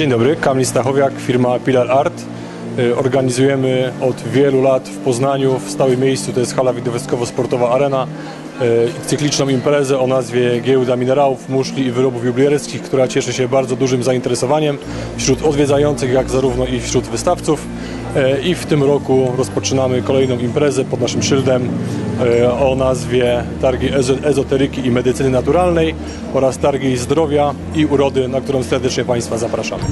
Dzień dobry, Kamil Stachowiak, firma Pilar Art. Y, Organizujemy od wielu lat w Poznaniu, w stałym miejscu, to jest hala widowiskowo-sportowa Arena, y, cykliczną imprezę o nazwie Giełda Minerałów, Muszli i Wyrobów Jubilerskich, która cieszy się bardzo dużym zainteresowaniem wśród odwiedzających, jak zarówno i wśród wystawców. Y, I w tym roku rozpoczynamy kolejną imprezę pod naszym szyldem o nazwie Targi Ezo- Ezoteryki i Medycyny Naturalnej oraz Targi Zdrowia i Urody, na którą serdecznie Państwa zapraszamy.